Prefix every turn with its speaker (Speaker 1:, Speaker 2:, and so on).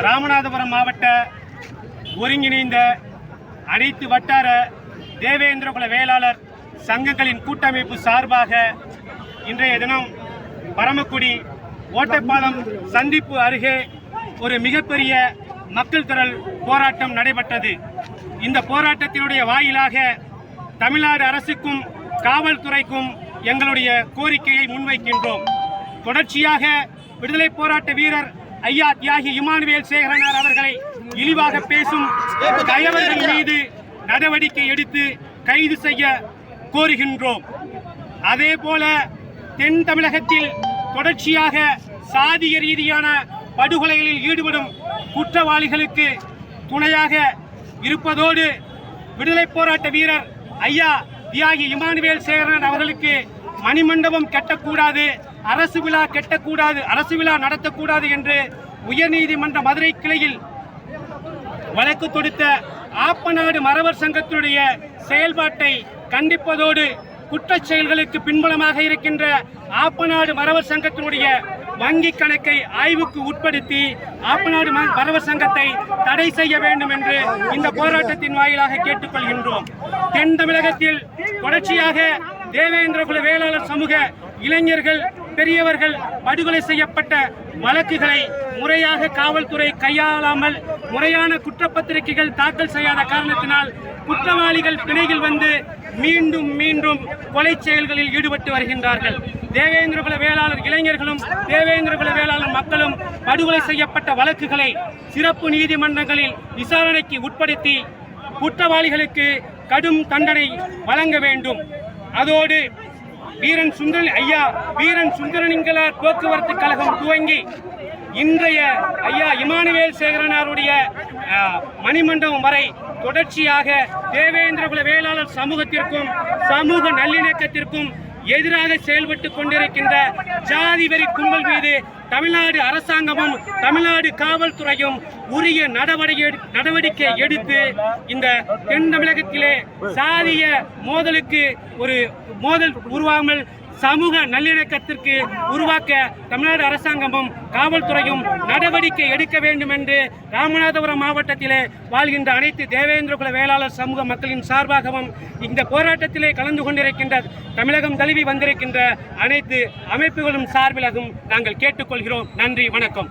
Speaker 1: ராமநாதபுரம் மாவட்ட ஒருங்கிணைந்த அனைத்து வட்டார தேவேந்திரகுல வேளாளர் சங்கங்களின் கூட்டமைப்பு சார்பாக இன்றைய தினம் பரமக்குடி ஓட்டைப்பாலம் சந்திப்பு அருகே ஒரு மிகப்பெரிய மக்கள் திரள் போராட்டம் நடைபெற்றது. இந்த போராட்டத்தினுடைய வாயிலாக தமிழ்நாடு அரசுக்கும் காவல்துறைக்கும் எங்களுடைய கோரிக்கையை முன்வைக்கின்றோம். தொடர்ச்சியாக விடுதலை போராட்ட வீரர் ஐயா தியாகி இமானுவேல் சேகரனார் அவர்களை இழிவாக பேசும் கயவர்கள் மீது நடவடிக்கை எடுத்து கைது செய்ய கோருகின்றோம். அதே போல தென் தமிழகத்தில் தொடர்ச்சியாக சாதிய ரீதியான படுகொலைகளில் ஈடுபடும் குற்றவாளிகளுக்கு துணையாக இருப்பதோடு விடுதலை போராட்ட வீரர் ஐயா தியாகி இமானுவேல் சேகரன் அவர்களுக்கு மணிமண்டபம் கட்டக்கூடாது அரசு விழா கெட்டக்கூடாது அரசு விழா நடத்தக்கூடாது என்று உயர்நீதிமன்ற மதுரை கிளையில் வழக்கு தொடுத்த ஆப்பநாடு மறவர் சங்கத்தினுடைய செயல்பாட்டை கண்டிப்பதோடு குற்றச் செயல்களுக்கு பின்புலமாக இருக்கின்ற ஆப்பநாடு மறவர் சங்கத்தினுடைய வங்கி கணக்கை ஆய்வுக்கு உட்படுத்தி ஆப்பநாடு மரவர் மறவர் சங்கத்தை தடை செய்ய வேண்டும் என்று இந்த போராட்டத்தின் வாயிலாக கேட்டுக்கொள்கின்றோம். தென் தமிழகத்தில் தொடர்ச்சியாக தேவேந்திரகுல வேளாளர் சமூக இளைஞர்கள் பெரியவர்கள் படுகொலை செய்யப்பட்ட வழக்குகளை முறையாக காவல்துறை கையாளாமல் முறையான குற்றப்பத்திரிகைகள் தாக்கல் செய்யாத காரணத்தினால் குற்றவாளிகள் பிணையில் வந்து மீண்டும் மீண்டும் கொலை செயல்களில் ஈடுபட்டு வருகின்றார்கள். தேவேந்திரகுல வேளாளர் இளைஞர்களும் தேவேந்திரகுல வேளாளர் மக்களும் படுகொலை செய்யப்பட்ட வழக்குகளை சிறப்பு நீதிமன்றங்களில் விசாரணைக்கு உட்படுத்தி குற்றவாளிகளுக்கு கடும் தண்டனை வழங்க வேண்டும். அதோடு வீரன் சுந்தரன் ஐயா வீரன் சுந்தரனிங்களார் போக்குவரத்து கழகம் துவங்கி இன்றைய ஐயா இமானுவேல் சேகரனாருடைய மணிமண்டபம் வரை தொடர்ச்சியாக தேவேந்திரகுல வேளாளர் சமூகத்திற்கும் சமூக நல்லிணக்கத்திற்கும் எதிராக செயல்பட்டு கொண்டிருக்கின்ற சாதி வெறி கும்பல் மீது தமிழ்நாடு அரசாங்கமும் தமிழ்நாடு காவல்துறையும் உரிய நடவடிக்கை நடவடிக்கை எடுத்து இந்த தென் தமிழகத்திலே சாதிய மோதலுக்கு ஒரு மோதல் உருவாமல் சமூக நல்லிணக்கத்திற்கு உருவாக்க தமிழ்நாடு அரசாங்கமும் காவல்துறையும் நடவடிக்கை எடுக்க வேண்டும் என்று ராமநாதபுரம் மாவட்டத்திலே வாழ்கின்ற அனைத்து தேவேந்திரகுல வேளாளர் சமூக மக்களின் சார்பாகவும் இந்த போராட்டத்திலே கலந்து கொண்டிருக்கின்ற தமிழகம் தழுவி வந்திருக்கின்ற அனைத்து அமைப்புகளும் சார்பிலாகவும் நாங்கள் கேட்டுக்கொள்கிறோம். நன்றி வணக்கம்.